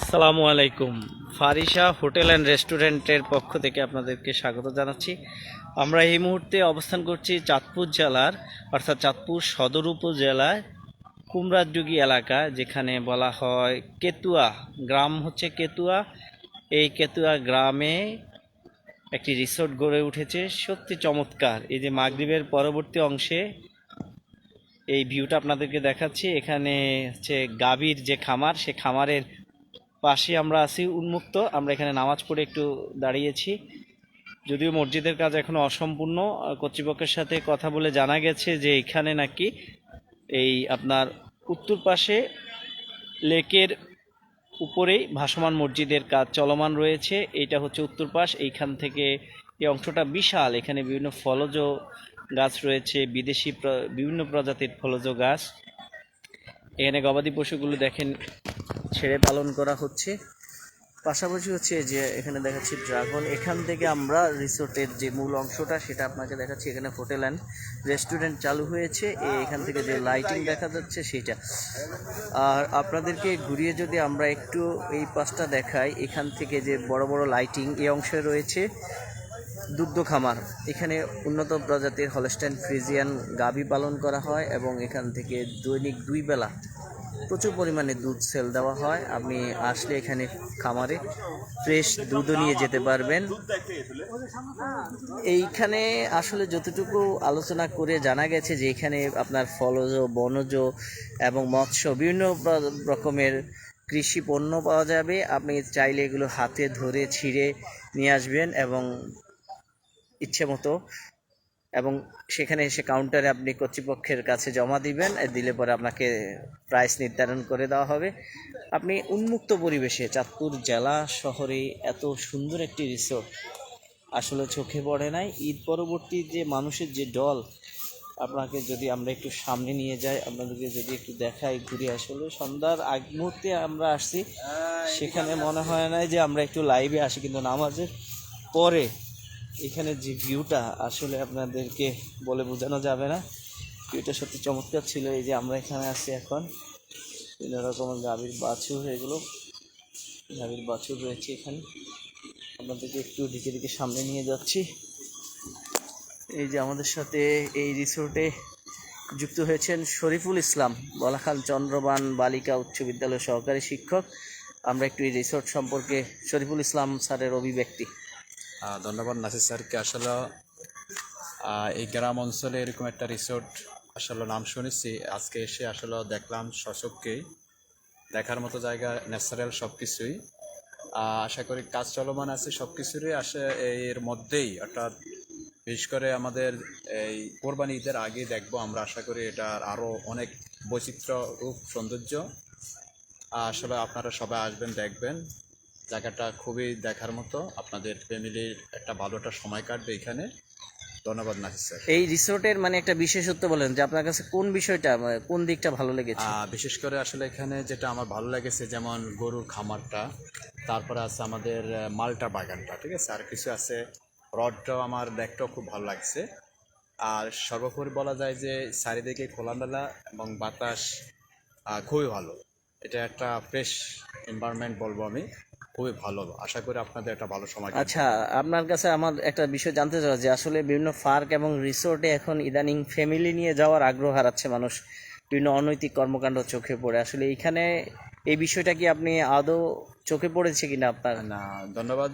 আসসালামু আলাইকুম। Farisa hotel and রেস্টুরেন্টের পক্ষ থেকে আপনাদেরকে স্বাগত জানাচ্ছি। আমরা এই মুহূর্তে অবস্থান করছি চাঁদপুর জেলার, অর্থাৎ চাঁদপুর সদর উপজেলায় কুমরাজুগি এলাকা, যেখানে বলা হয় কেতুয়া গ্রাম হচ্ছে কেতুয়া। এই কেতুয়া গ্রামে একটি রিসোর্ট গড়ে উঠেছে। সত্যি চমৎকার। এই যে মাগরিবের পরবর্তী অংশে এই ভিউটা আপনাদেরকে দেখাচ্ছি। এখানে হচ্ছে গাভীর যে খামার, সে খামারের পাশে আমরা আছি উন্মুক্ত, আমরা এখানে নামাজ পড়ে একটু দাঁড়িয়েছি। যদিও মসজিদের কাজ এখনও অসম্পূর্ণ কর্তৃপক্ষের সাথে কথা বলে জানা গেছে যে এখানে নাকি এই আপনার উত্তর পাশে লেকের উপরেই ভাসমান মসজিদের কাজ চলমান রয়েছে। এটা হচ্ছে উত্তর পাশ, এইখান থেকে এই অংশটা বিশাল। এখানে বিভিন্ন ফলজ গাছ রয়েছে, বিদেশি বিভিন্ন প্রজাতির ফলজ গাছ। এখানে গবাদি পশুগুলো দেখেন ছেড়ে পালন করা হচ্ছে। পাশাপাশি হচ্ছে যে এখানে দেখাচ্ছি ড্রাগন। এখান থেকে আমরা রিসোর্টের যে মূল অংশটা, সেটা আপনাকে দেখাচ্ছি এখানে হোটেল অ্যান্ড রেস্টুরেন্ট চালু হয়েছে। এখান থেকে যে লাইটিং দেখা যাচ্ছে সেটা আর আপনাদেরকে ঘুরিয়ে যদি আমরা একটু এই পাশটা দেখাই, এখান থেকে যে বড় বড় লাইটিং এই অংশে রয়েছে দুগ্ধ খামার। এখানে উন্নত প্রজাতির হলস্টাইন ফ্রিজিয়ান গাভী পালন করা হয় এবং এখান থেকে দৈনিক দুই বেলা প্রচুর পরিমাণে দুধ সেল দেওয়া হয়। আপনি আসলে এখানে খামারে ফ্রেশ দুধও নিয়ে যেতে পারবেন। এইখানে আসলে যতটুকু আলোচনা করে জানা গেছে যে এখানে আপনার ফলজ, বনজ এবং মৎস্য বিভিন্ন রকমের কৃষি পণ্য পাওয়া যাবে। আপনি চাইলে এগুলো হাতে ধরে ছিঁড়ে নিয়ে আসবেন এবং ইচ্ছে মতো এবং সেখানে এসে কাউন্টারে আপনি কর্তৃপক্ষের কাছে জমা দিবেন দিলে পরে আপনাকে প্রাইস নির্ধারণ করে দেওয়া হবে। আপনি উন্মুক্ত পরিবেশে চাঁদপুর জেলা শহরে এত সুন্দর একটি রিসোর্ট আসলে চোখে পড়ে নাই। ঈদ পরবর্তী যে মানুষের যে দল আপনাকে যদি আমরা একটু সামনে নিয়ে যাই, আপনাদেরকে যদি একটু দেখাই ঘুরে আসলে, সন্ধ্যার আগ মুহূর্তে আমরা আসছি। সেখানে মনে হয় না যে আমরা একটু লাইভে আসি, কিন্তু নামাজের পরে এখানে যে ভিউটা আসলে আপনাদেরকে বলে বোঝানো যাবে না। ভিউটা সত্যি চমৎকার ছিল, এই যে আমরা এখানে আছি এখন। বিভিন্ন রকমের গাভীর বাছুর এগুলো, গাভীর বাছুর রয়েছে এখানে। আপনাদেরকে একটু দিকে দিকে সামনে নিয়ে যাচ্ছি। এই যে আমাদের সাথে এই রিসোর্টে যুক্ত হয়েছেন শরীফুল ইসলাম, বলাখাল চন্দ্রবান বালিকা উচ্চ বিদ্যালয় সহকারী শিক্ষক। আমরা একটু এই রিসোর্ট সম্পর্কে শরীফুল ইসলাম স্যারের অভিব্যক্তি। ধন্যবাদ নাসির স্যারকে। আসলে এই গ্রাম অঞ্চলে এরকম একটা রিসোর্ট আসলে নাম শুনেছি। আজকে এসে আসলে দেখলাম সচককেই। দেখার মতো জায়গা ন্যাচারাল সব কিছুই আশা করি কাজ চলমান আছে সব কিছুরই আসে এর মধ্যেই। অর্থাৎ বিশেষ করে আমাদের এই কোরবানি ঈদের আগে দেখব আমরা। আশা করি এটার আরও অনেক বৈচিত্র্য রূপ সৌন্দর্য আসলে আপনারা সবাই আসবেন, দেখবেন। জায়গাটা খুবই দেখার মতো। আপনাদের ফ্যামিলির একটা ভালো একটা সময় কাটবে এখানে। ধন্যবাদ নাসির স্যার। এই রিসোর্টের মানে একটা বিশেষত্ব বলেন যে আপনার কাছে কোন বিষয়টা মানে কোন দিকটা ভালো লেগেছে? বিশেষ করে আসলে এখানে যেটা আমার ভালো লেগেছে যেমন গরুর খামারটা তারপরে আছে আমাদের মালটা বাগানটা ঠিক আছে? আর কিছু আছে রডটাও আমার দেখতেও খুব ভালো লাগছে। আর সর্বোপরি বলা যায় যে চারিদিকে খোলামেলা এবং বাতাস খুবই ভালো। এটা একটা ফ্রেশ এনভায়রনমেন্ট বলব আমি। খুবই ভালো। আশা করি আপনাদের একটা ভালো সময় আচ্ছা আপনার কাছে আমার একটা বিষয় জানতে চাই যে আসলে বিভিন্ন পার্ক এবং রিসোর্টে এখন ইদানিং ফ্যামিলি নিয়ে যাওয়ার আগ্রহ হারাচ্ছে মানুষ। বিভিন্ন অনৈতিক কর্মকাণ্ড চোখে পড়ে। আসলে এখানে এই বিষয়টা কি আপনি আদৌ চোখে পড়েছে কিনা আপনার? না ধন্যবাদ।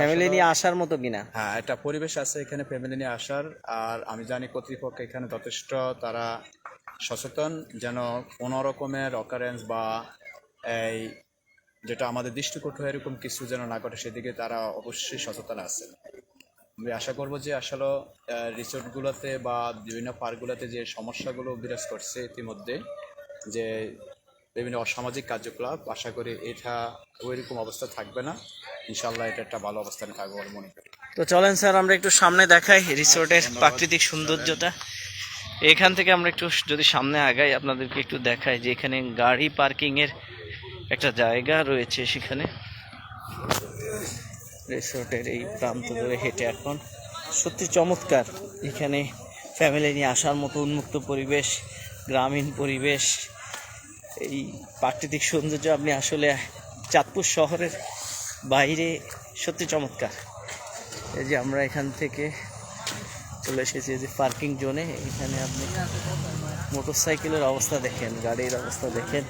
ফ্যামিলি নিয়ে আসার মতো কিনা? হ্যাঁ একটা পরিবেশ আছে এখানে ফ্যামিলি নিয়ে আসার। আর আমি জানি কর্তৃপক্ষ এখানে যথেষ্ট তারা সচেতন যেন কোনো রকমের অকারেন্স বা এই যেটা আমাদের দৃষ্টিকটু হয় এরকম কিছু যেন না ঘটে সেদিকে তারা অবশ্যই সচেতন আছে আমি আশা করব যে আসলে রিসোর্টগুলোতে বা বিভিন্ন পার্কগুলোতে যে সমস্যাগুলো বিরাজ করছে ইতিমধ্যে যে বিভিন্ন অসামাজিক কার্যকলাপ আশা করি এটা ওইরকম অবস্থা থাকবে না। ইনশাল্লাহ এটা একটা ভালো অবস্থানে থাকবে বলে মনে করি। তো চলেন স্যার আমরা একটু সামনে দেখাই রিসোর্টের প্রাকৃতিক সৌন্দর্যটা। এখান থেকে আমরা একটু যদি সামনে আগাই আপনাদেরকে একটু দেখাই যে এখানে গাড়ি পার্কিং এর একটা জায়গা রয়েছে সেখানে। রিসোর্টের এই প্রান্ত ধরে হেঁটে এখন। সত্যি চমৎকার। এখানে ফ্যামিলি নিয়ে আসার মতো উন্মুক্ত পরিবেশ, গ্রামীণ পরিবেশ। এই প্রাকৃতিক সৌন্দর্য আপনি আসলে চাঁদপুর শহরের বাইরে সত্যি চমৎকার। এই যে আমরা এখান থেকে চলে এসেছি যে পার্কিং জোনে এখানে আপনি মোটর সাইকেলের অবস্থা দেখেন, গাড়ির অবস্থা দেখেন।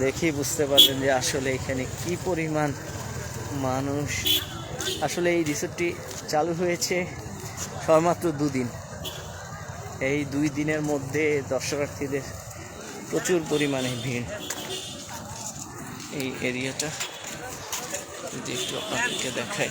দেখেই বুঝতে পারবেন যে আসলে এখানে কি পরিমাণ মানুষ। আসলে এই রিসোর্টটি চালু হয়েছে সবেমাত্র দুদিন। এই দুই দিনের মধ্যে দর্শনার্থীদের প্রচুর পরিমাণে ভিড়। এই এরিয়াটা যদি একটু আপনাদেরকে দেখাই।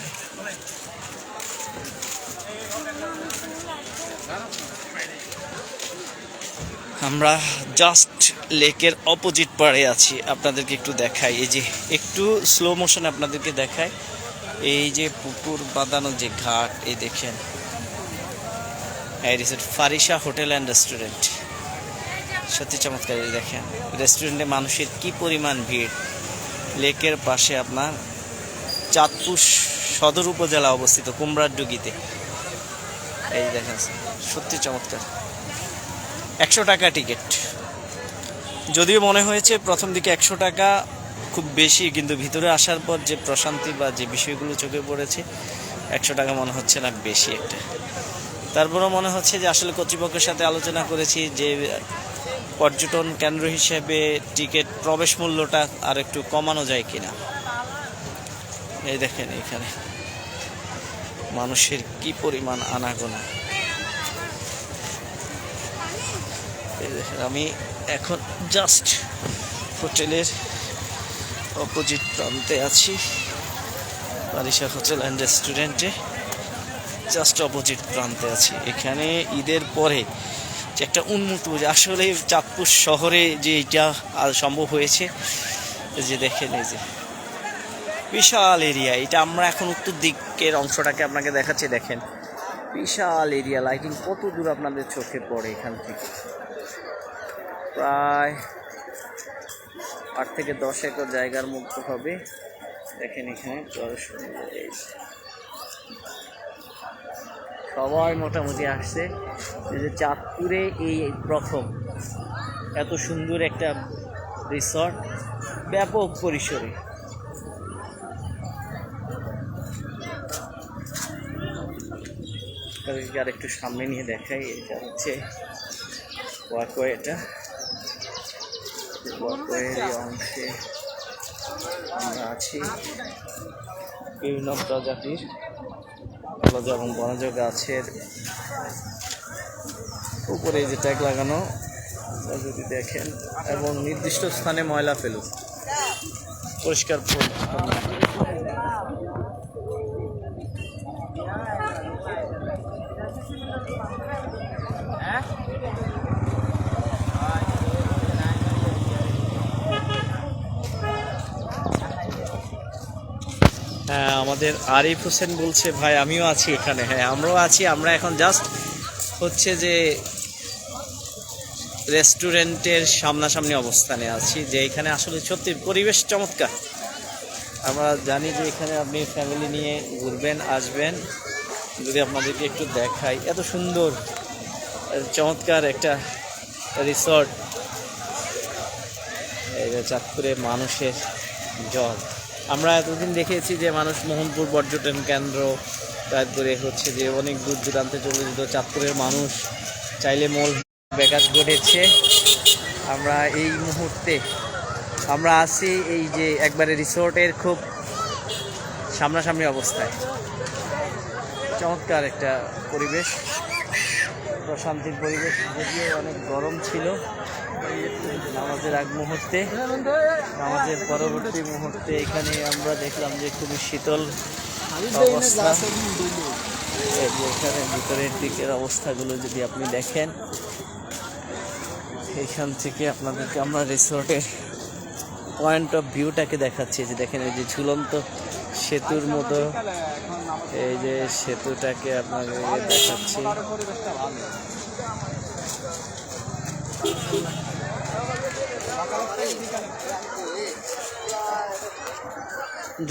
আমরা জাস্ট লেকের অপোজিট পাড়ে আছি। আপনাদেরকে একটু দেখাই। এই যে একটু স্লো মোশন আপনাদেরকে দেখাই। এই যে পুকুর বাঁধানো যে ঘাট, এই দেখেন। Farisa hotel and restaurant. সত্যি চমৎকার দেখেন। রেস্টুরেন্টে মানুষের কি পরিমাণ ভিড়। লেকের পাশে আপনার চাঁদপুর সদর উপজেলা অবস্থিত কুমড়ারডুগিতে এই দেখেন, সত্যি চমৎকার। একশো টাকা টিকিট। যদিও মনে হয়েছে প্রথম দিকে একশো টাকা খুব বেশি, কিন্তু ভিতরে আসার পর যে প্রশান্তি বা যে বিষয়গুলো চোখে পড়েছে, একশো টাকা মনে হচ্ছে না বেশি একটা। তারপরও মনে হচ্ছে যে আসলে কর্তৃপক্ষের সাথে আলোচনা করেছি যে পর্যটন কেন্দ্র হিসেবে টিকিট প্রবেশ মূল্যটা আর একটু কমানো যায় কিনা। এই দেখেন এখানে মানুষের কি পরিমাণ আনাগোনা। আমি এখন জাস্ট হোটেলের অপোজিট প্রান্তে আছি বারিশা হোটেল অ্যান্ড রেস্টুরেন্টে জাস্ট অপোজিট প্রান্তে আছি। এখানে ঈদের পরে যে একটা উন্মুক্ত আসলে চাঁদপুর শহরে যে এটা আজ সম্ভব হয়েছে যে দেখেন এই যে বিশাল এরিয়া এটা আমরা এখন উত্তর দিকের অংশটাকে আপনাকে দেখাচ্ছি, দেখেন। বিশাল এরিয়া লাইটিং কত দূর আপনাদের চোখে পড়ে এখান থেকে। প্রায় আট থেকে দশ একর জায়গার মধ্যে হবে। দেখেন এখানে। সবাই মোটামুটি আসছে। যে চাঁদপুরে এই প্রথম। এত সুন্দর একটা রিসর্ট ব্যাপক পরিসরে। আর একটু সামনে নিয়ে দেখাই। এটা হচ্ছে ওয়াকওয়ে অংশে আমরা আছি। বিভিন্ন প্রজাতির ফলজ এবং বনজ গাছের উপরে যে ট্যাগ লাগানো যদি দেখেন, এবং নির্দিষ্ট স্থানে ময়লা ফেলুন। পরিষ্কার আমাদের আরিফ হোসেন বলছে, ভাই, আমিও আছি এখানে। হ্যাঁ আমরাও আছি, আমরা এখন জাস্ট হচ্ছে যে রেস্টুরেন্টের সামনাসামনি অবস্থানে আছি, যে এখানে আসলে সত্যি পরিবেশ চমৎকার। আমরা জানি যে এখানে আপনি ফ্যামিলি নিয়ে ঘুরবেন, আসবেন। যদি আপনাদেরকে একটু দেখাই, এত সুন্দর, চমৎকার একটা রিসর্ট এই চাঁদপুরে মানুষের জল। আমরা এতদিন দেখেছি যে মানুষ মোহনপুর পর্যটন কেন্দ্র তারপরে হচ্ছে যে অনেক দূর দূরান্তে চলে যেত, চাঁদপুরের মানুষ চাইলে মূল ব্যাঘাত ঘটেছে। আমরা এই মুহূর্তে, আমরা আছি এই যে একবারে রিসোর্টের খুব সামনাসামনি অবস্থায়। চমৎকার একটা পরিবেশ, প্রশান্তির পরিবেশ, যদিও অনেক গরম ছিল। নামাজের আগ মুহূর্তে, নামাজের পরবর্তী মুহূর্তে এখানে আমরা দেখলাম যে খুবই শীতল অবস্থা। এখানে ভিতরের দিকের অবস্থাগুলো যদি আপনি দেখেন, এখান থেকে আপনাদেরকে আমরা রিসোর্টের পয়েন্ট অফ ভিউটাকে দেখাচ্ছি। যে দেখেন, এই যে ঝুলন্ত সেতুর মতো, এই যে সেতুটাকে আপনাদেরকে দেখাচ্ছি।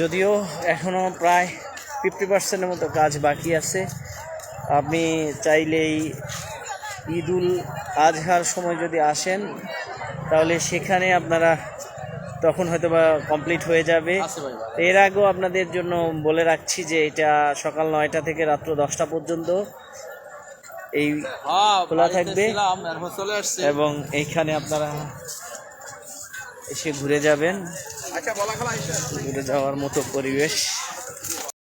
যদিও এখনও প্রায় ফিফটি পার্সেন্টের মতো কাজ বাকি আছে আপনি চাইলেই ঈদুল আজহার সময় যদি আসেন তাহলে সেখানে আপনারা তখন হয়তো বা কমপ্লিট হয়ে যাবে। এর আগেও আপনাদের জন্য বলে রাখছি যে এটা সকাল নয়টা থেকে রাত্র দশটা পর্যন্ত এই হ্যাঁ খোলা থাকবে। এবং এইখানে আপনারা এসে ঘুরে যাবেন। আচ্ছা ঘুরে যাওয়ার মতো পরিবেশ।